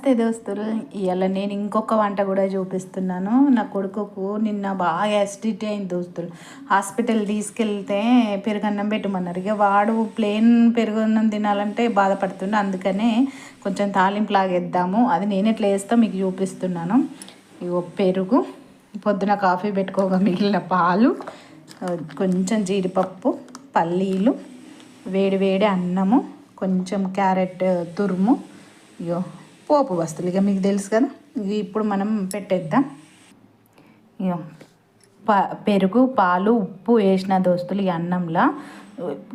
నమస్తే దోస్తులు ఇవాళ నేను ఇంకొక వంట కూడా చూపిస్తున్నాను. నా కొడుకుకు నిన్న బాగా యాసిడిటీ అయింది దోస్తులు హాస్పిటల్ తీసుకెళ్తే పెరుగన్నం పెట్టమన్నారు. ఇక వాడు ప్లేన్ పెరుగన్నం తినాలంటే బాధపడుతుండే. అందుకనే కొంచెం తాలింపు లాగేద్దాము. అది నేను ఎట్లా వేస్తా మీకు చూపిస్తున్నాను. ఇగో పెరుగు. పొద్దున కాఫీ పెట్టుకోగా మిగిలిన పాలు. కొంచెం జీడిపప్పు పల్లీలు వేడి వేడి అన్నము కొంచెం క్యారెట్ తురుము. ఇగో పోపు వస్తువులు ఇక మీకు తెలుసు కదా. ఇక ఇప్పుడు మనం పెట్టేద్దాం. ఇక ప పెరుగు పాలు ఉప్పు వేసిన దోస్తులు ఈ అన్నంలో.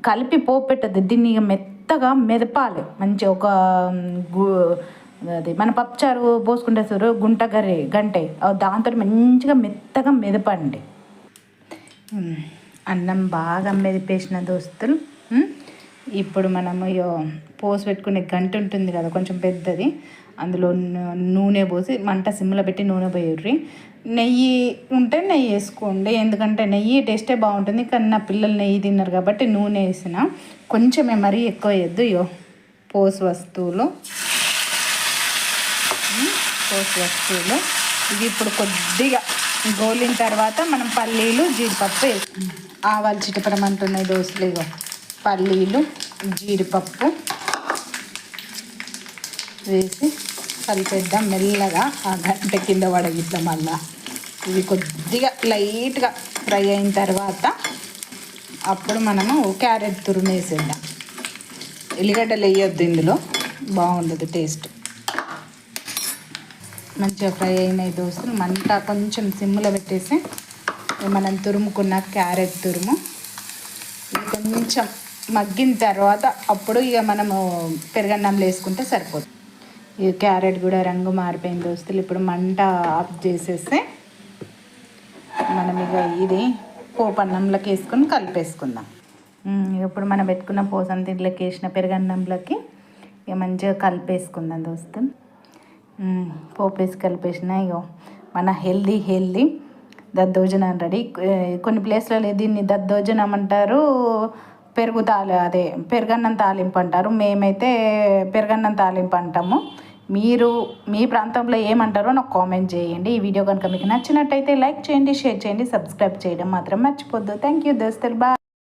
కలిపి పోపు పెట్టద్దు దీన్ని ఇక మెత్తగా మెదపాలి. మంచి ఒక గు అది మన పప్పుచారు పోసుకుంటే చూరు గుంట గర్రె గంటే. దాంతో మంచిగా మెత్తగా మెదపండి. అన్నం బాగా మెదిపేసిన దోస్తులు ఇప్పుడు మనము పోసి పెట్టుకునే గంట ఉంటుంది కదా కొంచెం పెద్దది. అందులో నూనె పోసి మంట సిమ్లో పెట్టి నూనె పోయర్రి. నెయ్యి ఉంటే నెయ్యి వేసుకోండి. ఎందుకంటే నెయ్యి టేస్టే బాగుంటుంది. కానీ నా పిల్లలు నెయ్యి తిన్నారు కాబట్టి నూనె వేసిన కొంచెమే మరీ ఎక్కువ వేయద్దు ఇయో. పోసు వస్తువులు. పోసు వస్తువులు. ఇది ఇప్పుడు కొద్దిగా గోలిన తర్వాత మనం పల్లీలు జీడిపప్పు వేసుకుందాం. ఆవాలు చిటపడమంటున్నాయి దోశలు ఇగో. పల్లీలు. జీడిపప్పు వేసి కలిపేద్దాం మెల్లగా. ఆ గంట కింద పడగిద్దాం మళ్ళా ఇవి కొద్దిగా లైట్గా ఫ్రై అయిన తర్వాత అప్పుడు మనము క్యారెట్ తురుమేసేద్దాం ఎల్లిగడ్డలు వేయొద్దు ఇందులో. బాగుండదు టేస్ట్. మంచిగా ఫ్రై అయినాయి దోశలు మంట కొంచెం సిమ్లో పెట్టేసి మనం తురుముకున్న క్యారెట్ తురుము. ఇది కొంచెం మగ్గిన తర్వాత అప్పుడు ఇక మనము పెరుగన్నంలో వేసుకుంటే సరిపోతుంది ఈ క్యారెట్ కూడా రంగు మారిపోయింది దోస్తులు ఇప్పుడు మంట ఆఫ్ చేసేస్తే మనం ఇక ఇది పోపు అన్నంలోకి వేసుకొని కలిపేసుకుందాం. ఇప్పుడు మనం పెట్టుకున్న పోసంత ఇంట్లోకి వేసిన పెరుగన్నంలోకి ఇక మంచిగా కలిపేసుకుందాం దోస్తులు ఉమ్, పోపు వేసి కలిపేసిన ఇగో మన హెల్దీ హెల్దీ దద్దోజనం రెడీ. కొన్ని ప్లేస్లలో దీన్ని దద్దోజనం అంటారు. పెరుగు తాలి అదే పెరుగన్నం తాలింపు అంటారు. మేమైతే పెరుగన్నం తాలింపు అంటాము. మీరు మీ ప్రాంతంలో ఏమంటారో నాకు కామెంట్ చేయండి. ఈ వీడియో కనుక మీకు నచ్చినట్టయితే లైక్ చేయండి షేర్ చేయండి సబ్స్క్రైబ్ చేయడం మాత్రం మర్చిపోద్దు. థ్యాంక్ యూ దోస్తులు. బాయ్.